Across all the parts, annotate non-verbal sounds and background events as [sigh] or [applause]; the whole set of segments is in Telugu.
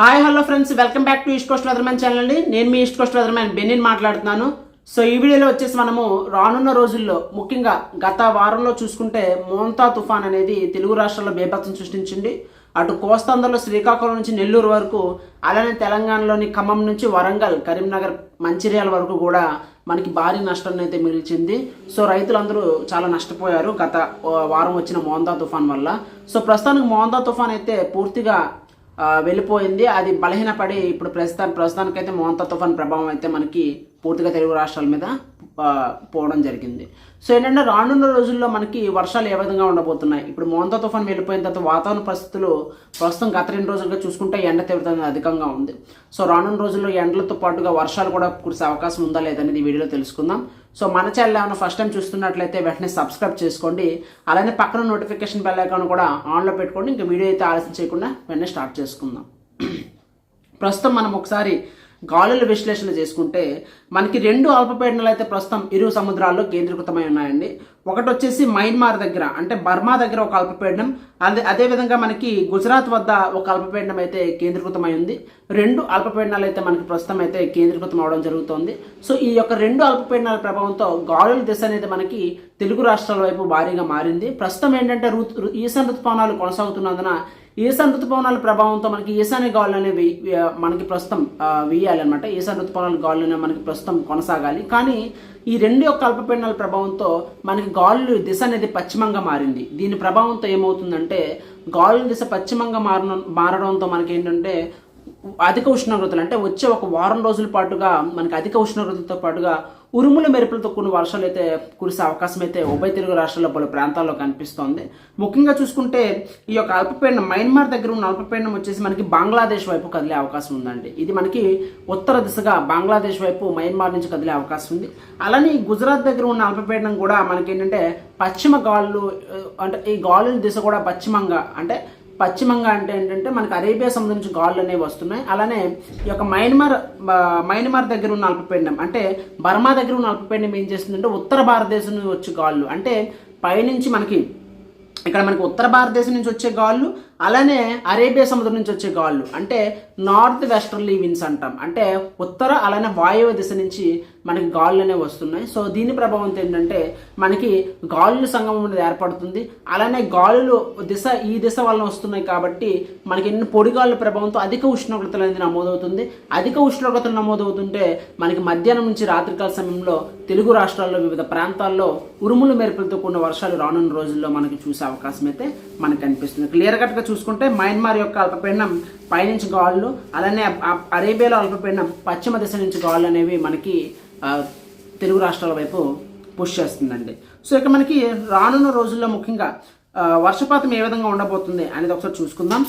Hi hello friends. Welcome back to East Coast Weathermen channel అండి. నేను మీ ఈస్ట్ కోస్ట్ వెదర్మెన్ బెన్నిన్ మాట్లాడుతున్నాను. సో ఈ వీడియోలో వచ్చేసి మనము రానున్న రోజుల్లో ముఖ్యంగా గత వారంలో చూసుకుంటే మోంతా తుఫాన్ అనేది తెలుగు రాష్ట్రాల్లో బేభత్సం సృష్టించింది. అటు కోస్తాంధ్రలో శ్రీకాకుళం నుంచి నెల్లూరు వరకు అలానే తెలంగాణలోని ఖమ్మం నుంచి వరంగల్ కరీంనగర్ మంచిర్యాల వరకు కూడా మనకి భారీ నష్టం అయితే మిగిల్చింది. సో రైతులందరూ చాలా నష్టపోయారు గత వారం వచ్చిన మోందా తుఫాన్ వల్ల. సో ప్రస్తుతానికి మోందా తుఫాన్ అయితే పూర్తిగా వెళ్ళిపోయింది. అది బలహీనపడి ఇప్పుడు ప్రస్తుతానికి ప్రస్తుతానికైతే మోంతా తుఫాన్ ప్రభావం అయితే మనకి పూర్తిగా తెలుగు రాష్ట్రాల మీద పోవడం జరిగింది. సో ఏంటంటే రానున్న రోజుల్లో మనకి వర్షాలు ఏ విధంగా ఉండబోతున్నాయి? ఇప్పుడు మోంతా తుఫాన్ వెళ్ళిపోయిన తర్వాత వాతావరణ పరిస్థితులు ప్రస్తుతం గత రెండు రోజులుగా చూసుకుంటే ఎండ తీవ్రత అధికంగా ఉంది. సో రానున్న రోజుల్లో ఎండలతో పాటుగా వర్షాలు కూడా కురిసే అవకాశం ఉందా లేదనేది వీడియోలో తెలుసుకుందాం. సో మన ఛానల్ ఏమైనా ఫస్ట్ టైం చూస్తున్నట్లయితే వెంటనే సబ్స్క్రైబ్ చేసుకోండి. అలానే పక్కన నోటిఫికేషన్ బెల్ ఐకాన్ కూడా ఆన్లో పెట్టుకోండి. ఇంకా వీడియో అయితే ఆలస్యం చేయకుండా వెంటనే స్టార్ట్ చేసుకుందాం. [clears throat] ప్రస్తుతం మనం ఒకసారి గాలుల విశ్లేషణ చేసుకుంటే మనకి రెండు అల్పపీడనాలు అయితే ప్రస్తుతం ఇరు సముద్రాల్లో కేంద్రీకృతమై ఉన్నాయండి. ఒకటి వచ్చేసి మయన్మార్ దగ్గర అంటే బర్మా దగ్గర ఒక అల్పపీడనం. అదే అదేవిధంగా మనకి గుజరాత్ వద్ద ఒక అల్పపీడనం అయితే కేంద్రీకృతమై ఉంది. రెండు అల్పపీడనాలు అయితే మనకి ప్రస్తుతం అయితే కేంద్రీకృతం అవడం జరుగుతోంది. సో ఈ యొక్క రెండు అల్పపీడనాల ప్రభావంతో గాలుల దిశ అనేది మనకి తెలుగు రాష్ట్రాల వైపు భారీగా మారింది. ప్రస్తుతం ఏంటంటే ఋతు ఈశాన్ ఈశాన్య ఋతుపవనాలు కొనసాగుతున్నందున ఈశాన్య ఋతుపవనాల ప్రభావంతో మనకి ఈశాన్య గాలులనే మనకి ప్రస్తుతం వేయాలన్నమాట ఈశాన్య ఋతుపవనాల గాలులనే మనకి ప్రస్తుతం కొనసాగాలి. కానీ ఈ రెండు యొక్క అల్పపీడనాల ప్రభావంతో మనకి గాలులు దిశ అనేది పశ్చిమంగా మారింది. దీని ప్రభావంతో ఏమవుతుందంటే గాలుల దిశ పశ్చిమంగా మారడం మారడంతో మనకి ఏంటంటే అధిక ఉష్ణోగ్రతలు అంటే వచ్చే ఒక వారం రోజుల పాటుగా మనకి అధిక ఉష్ణోగ్రతలతో పాటుగా ఉరుముల మెరుపులతో కొన్ని వర్షాలు అయితే కురిసే అవకాశం అయితే ఉభయ తెలుగు రాష్ట్రాల్లో పలు ప్రాంతాల్లో కనిపిస్తోంది. ముఖ్యంగా చూసుకుంటే ఈ యొక్క అల్పపీడనం మయన్మార్ దగ్గర ఉన్న అల్పపీడనం వచ్చేసి మనకి బంగ్లాదేశ్ వైపు కదిలే అవకాశం ఉందండి. ఇది మనకి ఉత్తర దిశగా బంగ్లాదేశ్ వైపు మయన్మార్ నుంచి కదిలే అవకాశం ఉంది. అలానే ఈ గుజరాత్ దగ్గర ఉన్న అల్పపీడనం కూడా మనకి ఏంటంటే పశ్చిమ గాలులు అంటే ఈ గాలుల దిశ కూడా పశ్చిమంగా అంటే పశ్చిమంగా అంటే ఏంటంటే మనకి అరేబియా సముద్రం నుంచి గాలులు అనేవి వస్తున్నాయి. అలానే ఈ యొక్క మయన్మార్ మయన్మార్ దగ్గర ఉన్న అల్పపీండం అంటే బర్మా దగ్గర ఉన్న అల్పపీండం ఏం చేస్తుందంటే ఉత్తర భారతదేశం నుంచి వచ్చే గాళ్ళు. అంటే పైనుంచి మనకి ఇక్కడ మనకి ఉత్తర భారతదేశం నుంచి వచ్చే గాళ్ళు అలానే అరేబియా సముద్రం నుంచి వచ్చే గాళ్ళు. అంటే నార్త్ వెస్టర్లీ విన్స్ అంటాం. అంటే ఉత్తర అలానే వాయువ్య దిశ నుంచి మనకి గాళ్ళు అనేవి వస్తున్నాయి. సో దీని ప్రభావం ఏంటంటే మనకి గాలుల సంగమం అనేది ఏర్పడుతుంది. అలానే గాలులు దిశ ఈ దిశ వలన వస్తున్నాయి కాబట్టి మనకి ఎన్ని పొడిగాళ్ళ ప్రభావంతో అధిక ఉష్ణోగ్రతలు అనేది నమోదవుతుంది. అధిక ఉష్ణోగ్రతలు నమోదవుతుంటే మనకి మధ్యాహ్నం నుంచి రాత్రికాల సమయంలో తెలుగు రాష్ట్రాల్లో వివిధ ప్రాంతాల్లో ఉరుములు మెరుపులతో కూడిన వర్షాలు రానున్న రోజుల్లో మనకి చూసే అవకాశం అయితే మనకు కనిపిస్తుంది. క్లియర్ కట్గా చూసుకుంటే మయన్మార్ యొక్క అల్పపీడనం పైనుంచి గాలులు అలానే అరేబియాలో అల్పపీడనం పశ్చిమ దిశ నుంచి గాలులు అనేవి మనకి తెలుగు రాష్ట్రాల వైపు పుష్ చేస్తుందండి. సో ఇక మనకి రానున్న రోజుల్లో ముఖ్యంగా వర్షపాతం ఏ విధంగా ఉండబోతుంది అనేది ఒకసారి చూసుకుందాం.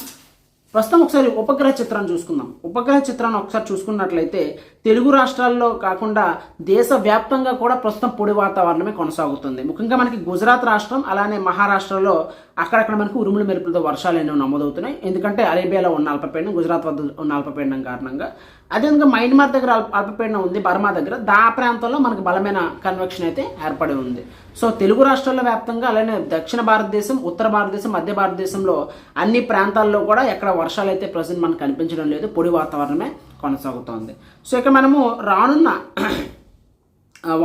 ప్రస్తుతం ఒకసారి ఉపగ్రహ చిత్రాన్ని చూసుకుందాం. ఉపగ్రహ చిత్రాన్ని ఒకసారి చూసుకున్నట్లయితే తెలుగు రాష్ట్రాల్లో కాకుండా దేశవ్యాప్తంగా కూడా ప్రస్తుతం పొడి వాతావరణమే కొనసాగుతుంది. ముఖ్యంగా మనకి గుజరాత్ రాష్ట్రం అలానే మహారాష్ట్రలో అక్కడక్కడ మనకు ఉరుములు మెరుపులతో వర్షాలు అనేవి నమోదవుతున్నాయి. ఎందుకంటే అరేబియాలో ఉన్న అల్పపీడనం గుజరాత్ వద్ద ఉన్న అల్పపీడనం కారణంగా. అదేవిధంగా మయన్మార్ దగ్గర అల్ప అల్పపీడనం ఉంది బర్మా దగ్గర. దా ప్రాంతంలో మనకు బలమైన కన్వెక్షన్ అయితే ఏర్పడి ఉంది. సో తెలుగు రాష్ట్రాల వ్యాప్తంగా అలానే దక్షిణ భారతదేశం ఉత్తర భారతదేశం మధ్య భారతదేశంలో అన్ని ప్రాంతాల్లో కూడా ఎక్కడ వర్షాలు అయితే ప్రజెంట్ మనకు కనిపించడం లేదు పొడి వాతావరణమే కొనసాగుతోంది. సో ఇక మనము రానున్న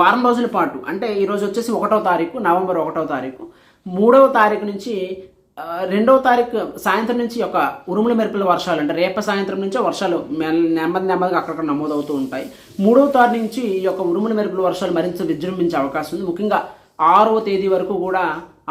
వారం రోజుల పాటు అంటే ఈరోజు వచ్చేసి ఒకటో తారీఖు నవంబర్ ఒకటో తారీఖు మూడవ తారీఖు నుంచి రెండవ తారీఖు సాయంత్రం నుంచి ఒక ఉరుముల మెరుపుల వర్షాలు అంటే రేప సాయంత్రం నుంచే వర్షాలు నెమ్మది నెమ్మదిగా అక్కడక్కడ నమోదవుతూ ఉంటాయి. మూడవ తారీఖు నుంచి ఈ యొక్క ఉరుముల మెరుపుల వర్షాలు మరింత విజృంభించే అవకాశం ఉంది. ముఖ్యంగా ఆరవ తేదీ వరకు కూడా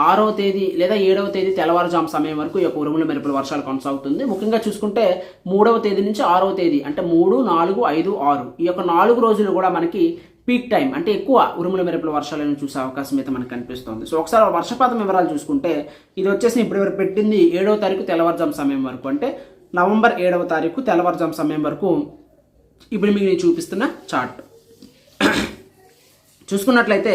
ఆరవ తేదీ లేదా ఏడవ తేదీ తెల్లవారుజాము సమయం వరకు ఈ యొక్క ఉరుముల మెరుపుల వర్షాలు కొనసాగుతుంది. ముఖ్యంగా చూసుకుంటే మూడవ తేదీ నుంచి ఆరవ తేదీ అంటే మూడు నాలుగు ఐదు ఆరు ఈ యొక్క నాలుగు రోజులు కూడా మనకి పీక్ టైం అంటే ఎక్కువ ఉరుముల మెరుపుల వర్షాలను చూసే అవకాశం అయితే మనకు కనిపిస్తుంది. సో ఒకసారి వర్షపాతం వివరాలు చూసుకుంటే ఇది వచ్చేసి ఇప్పుడు వరకు పెట్టింది ఏడవ తారీఖు తెల్లవారుజాము సమయం వరకు అంటే నవంబర్ ఏడవ తారీఖు తెల్లవారుజాము సమయం వరకు ఇప్పుడు మీకు నేను చూపిస్తున్న చార్ట్ [coughs] చూసుకున్నట్లయితే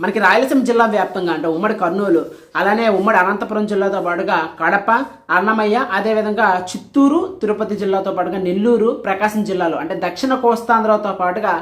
మనకి రాయలసీమ జిల్లా వ్యాప్తంగా అంటే ఉమ్మడి కర్నూలు అలానే ఉమ్మడి అనంతపురం జిల్లాతో పాటుగా కడప అన్నమయ్య అదేవిధంగా చిత్తూరు తిరుపతి జిల్లాతో పాటుగా నెల్లూరు ప్రకాశం జిల్లాలో అంటే దక్షిణ కోస్తాంధ్రతో పాటుగా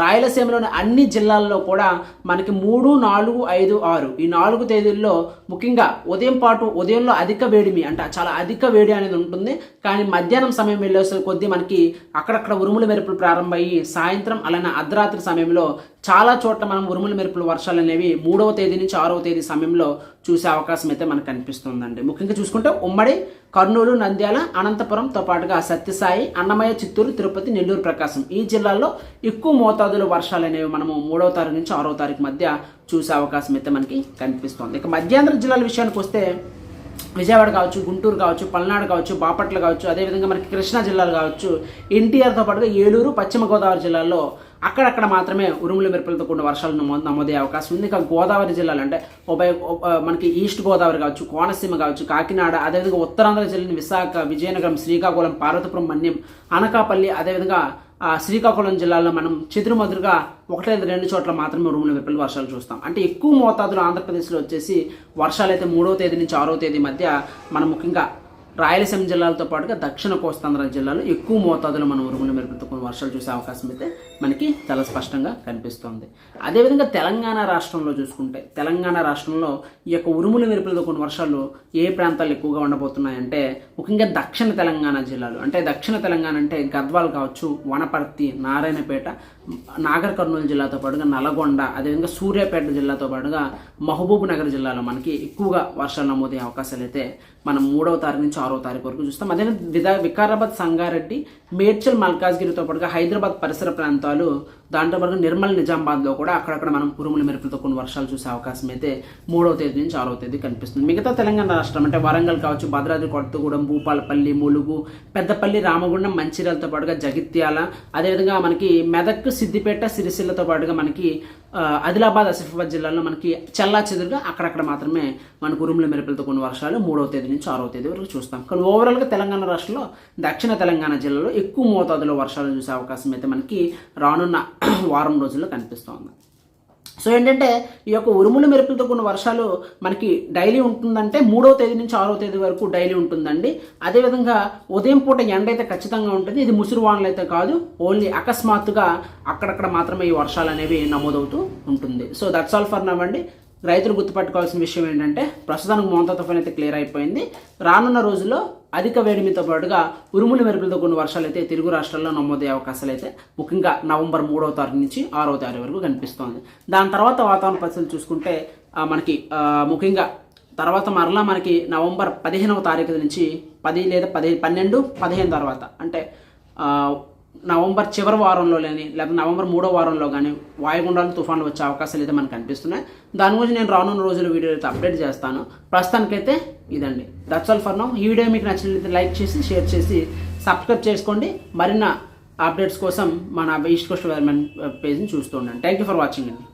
రాయలసీమలోని అన్ని జిల్లాల్లో కూడా మనకి మూడు నాలుగు ఐదు ఆరు. ఈ నాలుగు తేదీల్లో ముఖ్యంగా ఉదయం పాటు ఉదయంలో అధిక వేడిమి అంటే చాలా అధిక వేడి అనేది ఉంటుంది. కానీ మధ్యాహ్నం సమయం వెళ్ళేసే కొద్దీ మనకి అక్కడక్కడ ఉరుముల మెరుపులు ప్రారంభమయ్యి సాయంత్రం అలానే అర్ధరాత్రి సమయంలో చాలా చోట్ల మనం ఉరుముల మెరుపుల వర్షాలు అనేవి మూడవ తేదీ నుంచి ఆరవ తేదీ సమయంలో చూసే అవకాశం అయితే మనకు కనిపిస్తుందండి ముఖ్యంగా చూసుకుంటే ఉమ్మడి కర్నూలు నంద్యాల అనంతపురంతో పాటుగా సత్యసాయి అన్నమయ్య చిత్తూరు తిరుపతి నెల్లూరు ప్రకాశం ఈ జిల్లాల్లో ఎక్కువ మోతాదులో వర్షాలు అనేవి మనము మూడవ తారీఖు నుంచి ఆరో తారీఖు మధ్య చూసే అవకాశం అయితే మనకి కనిపిస్తుంది. ఇక మధ్యాంధ్ర జిల్లాల విషయానికి వస్తే విజయవాడ కావచ్చు గుంటూరు కావచ్చు పల్నాడు కావచ్చు బాపట్ల కావచ్చు అదేవిధంగా మనకి కృష్ణా జిల్లాలు కావచ్చు ఎన్టీఆర్తో పాటుగా ఏలూరు పశ్చిమ గోదావరి జిల్లాల్లో అక్కడక్కడ మాత్రమే ఉరుముల మెరుపులతో కూడిన వర్షాలు నమోదు నమోదయ్యే అవకాశం ఉంది. ఇక గోదావరి జిల్లాలు అంటే ఉభయ మనకి ఈస్ట్ గోదావరి కావచ్చు కోనసీమ కావచ్చు కాకినాడ అదేవిధంగా ఉత్తరాంధ్ర జిల్లాని విశాఖ విజయనగరం శ్రీకాకుళం పార్వతపురం మన్యం అనకాపల్లి అదేవిధంగా శ్రీకాకుళం జిల్లాలో మనం చెదురుమదురుగా ఒకటి లేదా రెండు చోట్ల మాత్రమే ఉరుములు మెరుపులు వర్షాలు చూస్తాం. అంటే ఎక్కువ మోతాదులో ఆంధ్రప్రదేశ్లో వచ్చేసి వర్షాలు అయితే మూడవ తేదీ నుంచి ఆరో తేదీ మధ్య మనం ముఖ్యంగా రాయలసీమ జిల్లాలతో పాటుగా దక్షిణ కోస్తాంధ్ర జిల్లాలో ఎక్కువ మోతాదులో మనం ఉరుముల మెరుపులతో వర్షాలు చూసే అవకాశం అయితే మనకి చాలా స్పష్టంగా కనిపిస్తుంది. అదేవిధంగా తెలంగాణ రాష్ట్రంలో చూసుకుంటే తెలంగాణ రాష్ట్రంలో ఈ యొక్క ఉరుముల మెరుపులతో కొన్ని వర్షాలు ఏ ప్రాంతాలు ఎక్కువగా ఉండబోతున్నాయంటే ముఖ్యంగా దక్షిణ తెలంగాణ జిల్లాలు. అంటే దక్షిణ తెలంగాణ అంటే గద్వాల్ కావచ్చు వనపర్తి నారాయణపేట నాగర్ కర్నూలు జిల్లాతో పాటుగా నల్గొండ అదేవిధంగా సూర్యాపేట జిల్లాతో పాటుగా మహబూబ్ నగర్ జిల్లాలో మనకి ఎక్కువగా వర్షాలు నమోదయ్యే అవకాశాలు అయితే మనం మూడవ తారీఖు నుంచి ఆరో తారీఖు వరకు చూస్తాం. అదే వికారాబాద్ సంగారెడ్డి మేడ్చల్ మల్కాజ్గిరితో పాటుగా హైదరాబాద్ పరిసర ప్రాంతాలు దాంతోపాటు నిర్మల్ నిజామాబాద్లో కూడా అక్కడక్కడ మనం ఉరుముల మెరుపులతో కొన్ని వర్షాలు చూసే అవకాశం అయితే మూడవ తేదీ నుంచి ఆరవ తేదీ కనిపిస్తుంది. మిగతా తెలంగాణ రాష్ట్రం అంటే వరంగల్ కావచ్చు భద్రాద్రి కొత్తగూడెం భూపాలపల్లి ములుగు పెద్దపల్లి రామగుండం మంచిర్యాలతో పాటుగా జగిత్యాల అదేవిధంగా మనకి మెదక్ సిద్దిపేట సిరిసిల్లతో పాటుగా మనకి ఆదిలాబాద్ ఆసిఫాబాద్ జిల్లాలో మనకి చల్లా చెదురుగా అక్కడక్కడ మాత్రమే మనకు ఉరుముల మెరుపులతో కొన్ని వర్షాలు మూడవ తేదీ నుంచి ఆరవ తేదీ వరకు చూస్తాం. కానీ ఓవరాల్గా తెలంగాణ రాష్ట్రంలో దక్షిణ తెలంగాణ జిల్లాలో ఎక్కువ మోతాదులో వర్షాలు చూసే అవకాశం అయితే మనకి రానున్న [clears throat] వారం రోజుల్లో కనిపిస్తోంది. సో ఏంటంటే ఈ యొక్క ఉరుముల మెరుపులతో కూడిన వర్షాలు మనకి డైలీ ఉంటుందంటే మూడవ తేదీ నుంచి ఆరవ తేదీ వరకు డైలీ ఉంటుందండి. అదేవిధంగా ఉదయం పూట ఎండ అయితే ఖచ్చితంగా ఉంటుంది. ఇది ముసురు వానలు అయితే కాదు ఓన్లీ అకస్మాత్తుగా అక్కడక్కడ మాత్రమే ఈ వర్షాలు అనేవి నమోదవుతూ ఉంటుంది. సో దట్స్ ఆల్ ఫర్ నవ్వండి రైతులు గుర్తుపట్టుకోవాల్సిన విషయం ఏంటంటే ప్రస్తుతానికి మోంతా తుఫాన్ అయితే క్లియర్ అయిపోయింది. రానున్న రోజుల్లో అధిక వేడిమితో పాటుగా ఉరుముల మెరుపులతో కొన్ని వర్షాలు అయితే తెలుగు రాష్ట్రాల్లో నమోదయ్యే అవకాశాలు అయితే ముఖ్యంగా నవంబర్ మూడవ తారీఖు నుంచి ఆరవ తారీఖు వరకు కనిపిస్తోంది. దాని తర్వాత వాతావరణ పరిస్థితులు చూసుకుంటే మనకి ముఖ్యంగా తర్వాత మరలా మనకి నవంబర్ పదిహేనవ తారీఖు నుంచి పది లేదా పది పన్నెండు పదిహేను తర్వాత అంటే నవంబర్ చివరి వారంలో కానీ లేదా నవంబర్ మూడో వారంలో కానీ వాయుగుండాలు తుఫాన్లు వచ్చే అవకాశాలు అయితే మనకు కనిపిస్తున్నాయి దాని గురించి నేను రానున్న రోజుల వీడియో అయితే అప్డేట్ చేస్తాను. ప్రస్తుతానికైతే ఇదండి. దట్స్ ఆల్ ఫర్ నౌ ఈ వీడియో మీకు నచ్చినట్లయితే లైక్ చేసి షేర్ చేసి సబ్స్క్రైబ్ చేసుకోండి. మరిన్న అప్డేట్స్ కోసం మన ఈస్ట్ కోస్ట్ పేజ్ని చూస్తూ ఉండండి. థ్యాంక్ యూ ఫర్ వాచింగ్ అండి